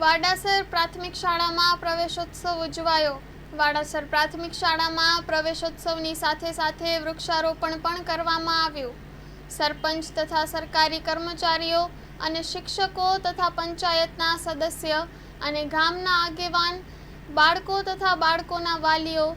વાડાસર પ્રાથમિક શાળામાં પ્રવેશોત્સવ ઉજવાયો. વાડાસર પ્રાથમિક શાળામાં પ્રવેશોત્સવની સાથે સાથે વૃક્ષારોપણ પણ કરવામાં આવ્યું. સરપંચ તથા સરકારી કર્મચારીઓ અને શિક્ષકો તથા પંચાયતના સદસ્ય અને ગામના આગેવાન, બાળકો તથા બાળકોના વાલીઓ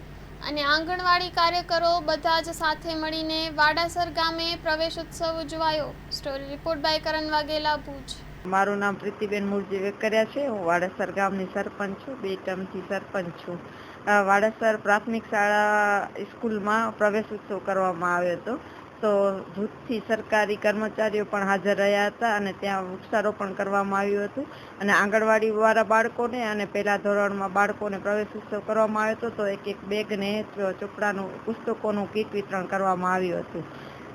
અને આંગણવાડી કાર્યકરો બધા જ સાથે મળીને વાડાસર ગામે પ્રવેશોત્સવ ઉજવાયો. Story report by Karan Vaghela Bhuj. મારું નામ પ્રીતિબેન મુરજી વેકરિયા છે. હું વાડસર ગામની સરપંચ છું. બે ટર્મથી સરપંચ છું. વાડસર પ્રાથમિક શાળા સ્કૂલમાં પ્રવેશ ઉત્સવ કરવામાં આવ્યો હતો. તો ભૂતથી સરકારી કર્મચારીઓ પણ હાજર રહ્યા હતા અને ત્યાં વૃક્ષારોપણ કરવામાં આવ્યું હતું. અને આંગણવાડી વાળા બાળકોને અને પહેલા ધોરણમાં બાળકોને પ્રવેશ ઉત્સવ કરવામાં આવ્યો હતો. તો એક એક બેગને ચોપડાનું પુસ્તકોનું કીટ વિતરણ કરવામાં આવ્યું હતું.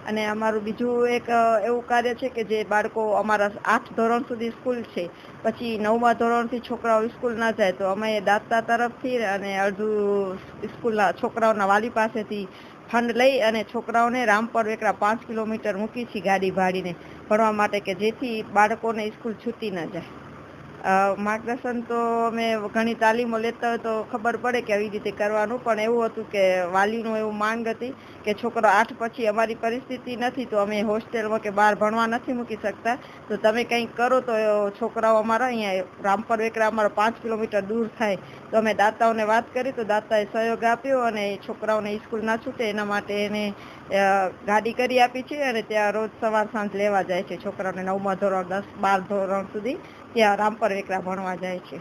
અને અમારું બીજું એક એવું કાર્ય છે કે જે બાળકો અમારા આઠ ધોરણ સુધી સ્કૂલ છે. પછી નવમા ધોરણથી છોકરાઓ સ્કૂલ ના જાય તો અમે દાતા તરફથી અને અડધું સ્કૂલના છોકરાઓના વાલી પાસેથી ફંડ લઈ અને છોકરાઓને રામપર વેકરા પાંચ કિલોમીટર મૂકી છીએ ગાડી ભાડીને ભણવા માટે કે જેથી બાળકોને સ્કૂલ છૂટી ન જાય. માર્ગદર્શન તો અમે ઘણી તાલીમો લેતા હોય તો ખબર પડે કે આવી રીતે કરવાનું. પણ એવું હતું કે વાલીનું એવું માંગ હતી કે છોકરો આઠ પછી અમારી પરિસ્થિતિ નથી, તો અમે હોસ્ટેલમાં કે બહાર ભણવા નથી મૂકી શકતા. તો તમે કંઈક કરો તો છોકરાઓ અમારા અહીંયા રામપર વેકરા અમારા પાંચ કિલોમીટર દૂર થાય. તો અમે દાતાઓને વાત કરી, તો દાતાએ સહયોગ આપ્યો અને છોકરાઓને સ્કૂલ ના છૂટે. એના માટે એને ગાડી કરી આપી છે અને ત્યાં રોજ સવાર સાંજ લેવા જાય છે. છોકરાઓને નવમા ધોરણ, દસ, બાર ધોરણ સુધી ત્યાં રામપર વેકરા ભણવા જાય છે.